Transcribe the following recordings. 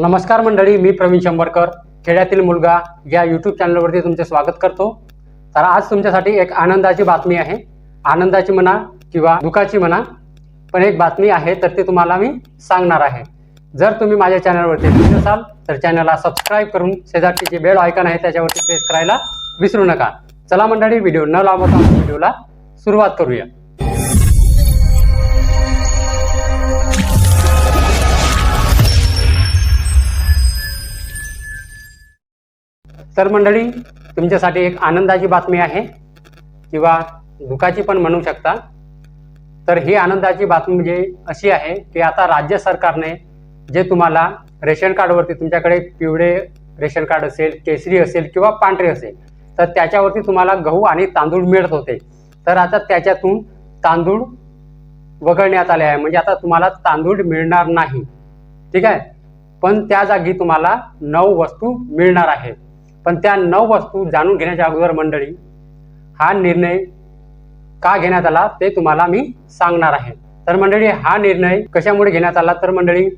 नमस्कार मंडळी मी प्रवीण शंभरकर खेड्यातील मुलगा या यूट्यूब चॅनलवरती तुमचे स्वागत करतो. तर आज तुमच्यासाठी एक आनंदाची बातमी आहे. आनंदाची म्हणा किंवा दुःखाची म्हणा पण एक बातमी आहे तर ती तुम्हाला मी सांगणार आहे. जर तुम्ही माझ्या चॅनलवरती नवीन असाल तर चॅनलला सबस्क्राईब करून शेजारची जी बेल आयकन आहे त्याच्यावरती प्रेस करायला विसरू नका. चला मंडळी व्हिडिओ न लावता व्हिडिओला सुरुवात करूया. तर मंडळी तुमच्यासाठी एक आनंदाची बातमी आहे किंवा दुःखाची पण म्हणू शकता. तर ही आनंदाची बातमी म्हणजे अशी आहे की आता राज्य सरकारने जे तुम्हाला रेशन कार्डवरती तुमच्याकडे पिवळे रेशन कार्ड असेल केसरी असेल किंवा पांढरे असेल तर त्याच्यावरती तुम्हाला गहू आणि तांदूळ मिळत होते. तर आता त्याच्यातून तांदूळ वगळण्यात आले आहे. म्हणजे आता तुम्हाला तांदूळ मिळणार नाही. ठीक आहे? पण त्या जागी तुम्हाला नऊ वस्तू मिळणार आहेत. पण त्या नऊ वस्तू जाणून घेण्याच्या अगोदर मंडळी हा निर्णय का घेण्यात आला ते तुम्हाला मी सांगणार आहे. तर मंडळी हा निर्णय कशामुळे घेण्यात आला? तर मंडळी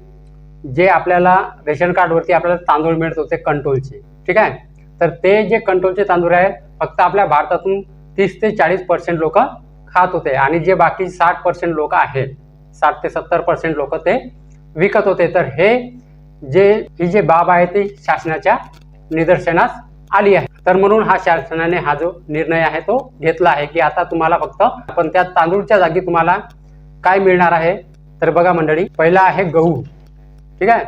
जे आपल्याला रेशन कार्डवरती आपल्याला तांदूळ मिळत होते कंट्रोलचे ठीक आहे? तर ते जे कंट्रोलचे तांदूळ आहे फक्त आपल्या भारतातून तीस ते चाळीस पर्सेंट लोक खात होते आणि जे बाकी साठ पर्सेंट लोक आहेत साठ ते सत्तर पर्सेंट लोक ते विकत होते. तर हे जे ही जे बाब आहे ती शासनाच्या निदर्शनास आली आहे. तर म्हणून हा शासनाने हा जो निर्णय आहे तो घेतला आहे की आता तुम्हाला फक्त पण त्या तांदूळच्या जागी तुम्हाला काय मिळणार आहे? तर बघा मंडळी पहिला आहे गहू. ठीक आहे?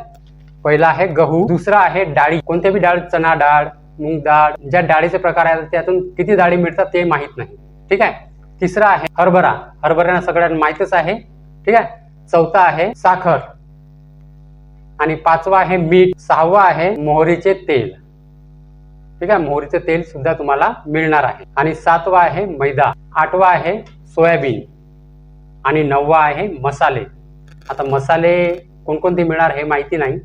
पहिला आहे गहू. दुसरा आहे डाळी. कोणत्या बी डाळ? चना डाळ मूग डाळ. ज्या डाळीचे प्रकार आहेत त्यातून किती डाळी मिळतात ते माहीत नाही. ठीक आहे? तिसरा आहे हरभरा. हरभऱ्यांना सगळ्यांना माहीतच आहे. ठीक आहे? चौथा आहे साखर. आणि पाचवा आहे मीठ. सहावा आहे मोहरीचे तेल. ठीक आहे? मोहरीचं तेल सुद्धा तुम्हाला मिळणार आहे. आणि सातवा आहे मैदा. आठवा आहे सोयाबीन. आणि नववा आहे मसाले. आता मसाले कोणकोणते मिळणार हे माहिती नाही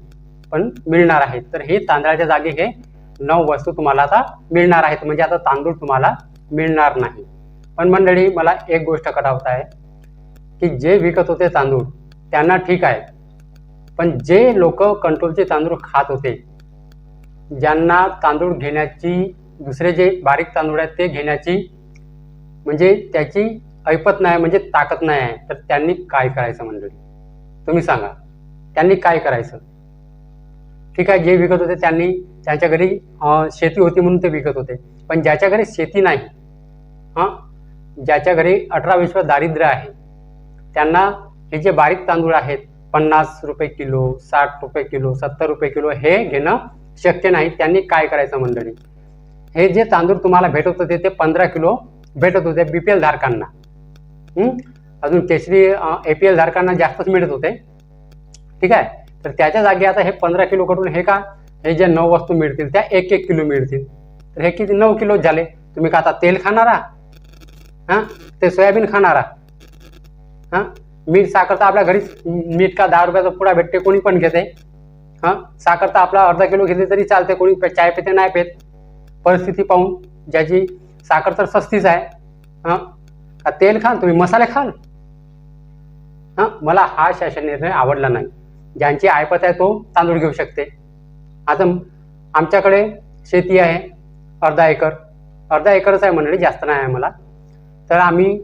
पण मिळणार आहेत. तर हे तांदळाच्या जागी हे नऊ वस्तू तुम्हाला आता मिळणार आहेत. म्हणजे आता तांदूळ तुम्हाला मिळणार नाही. पण मंडळी मला एक गोष्ट कटावत आहे की जे विकत होते तांदूळ त्यांना ठीक आहे. पण जे लोक कंट्रोलचे तांदूळ खात होते ज्यांना तांदूळ घेण्याची दुसरे जे बारीक तांदूळ आहेत ते घेण्याची म्हणजे त्याची ऐपत नाही म्हणजे ताकद नाही आहे. तर त्यांनी काय करायचं मंडळी? तुम्ही सांगा. त्यांनी काय करायचं? ठीक आहे जे विकत होते त्यांनी त्यांच्या घरी शेती होती म्हणून ते विकत होते. पण ज्याच्या घरी शेती नाही हां ज्याच्या घरी अठरा विश्व दारिद्र्य आहे त्यांना हे जे बारीक तांदूळ आहेत पन्नास रुपये किलो साठ रुपये किलो सत्तर रुपये किलो हे घेणं शक्य नाही त्यांनी काय करायचं मंडळी? हे जे तांदूळ तुम्हाला भेटत होते ते पंधरा किलो भेटत होते बी पी एल धारकांना. अजून केसरी ए पी एल धारकांना जास्तच मिळत होते. ठीक आहे? तर त्याच्या जागी आता हे पंधरा किलो कडून हे का? हे जे नऊ वस्तू मिळतील त्या एक एक किलो मिळतील. तर हे किती? नऊ किलो झाले. तुम्ही का आता तेल खाणारा? हां? ते सोयाबीन खाणारा? हां? मीठ साखर तर आपल्या घरीच मीठ का दहा रुपयाचा पुडा भेटते कोणी पण घेते. हां? साखर तर आपला अर्धा किलो घेतली तरी चालते कोणी चाय पिते नाही पेत. परिस्थिती पाहून ज्याची साखर तर सस्तीच आहे. हां? का तेल खाल तुम्ही मसाले खाल. हां? मला हा शासन निर्णय आवडला नाही. ज्यांची ऐपत आहे तो तांदूळ घेऊ शकते. आता आमच्याकडे शेती आहे अर्धा एकर. अर्धा एकरच आहे मंडळी जास्त नाही आहे मला. तर आम्ही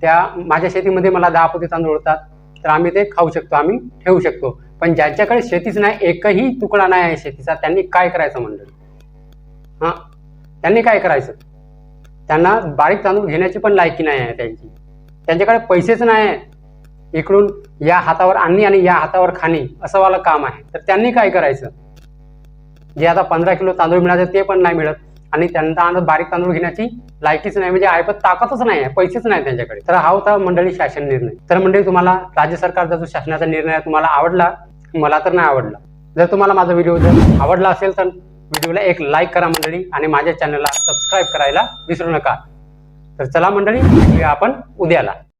त्या माझ्या शेतीमध्ये मला दहा पोते तांदूळ होतात तर आम्ही ते खाऊ शकतो आम्ही ठेवू शकतो. पण ज्यांच्याकडे शेतीच नाही एकही तुकडा नाही आहे शेतीचा त्यांनी काय करायचं मंडळी? हां? त्यांनी काय करायचं? त्यांना बारीक तांदूळ घेण्याची पण लायकी नाही आहे त्यांची. त्यांच्याकडे पैसेच नाही आहे इकडून या हातावर आणणी आणि या हातावर खाणी असं वालं काम आहे. तर त्यांनी काय करायचं? जे आता पंधरा किलो तांदूळ मिळाले ते पण नाही मिळत. आणि त्यांना बारीक तांदूळ घेण्याची लायकीच नाही. म्हणजे ऐपत ताकदच नाही आहे पैसेच नाही त्यांच्याकडे. तर हा होता मंडळी शासन निर्णय. तर मंडळी तुम्हाला राज्य सरकारचा जो शासनाचा निर्णय तुम्हाला आवडला? मला तर नाही आवडला. जर तुम्हाला माझा व्हिडिओ जर आवडला असेल तर व्हिडिओला एक लाईक करा मंडळी आणि माझ्या चॅनलला सबस्क्राईब करायला विसरू नका. तर चला मंडळी आपण उद्याला.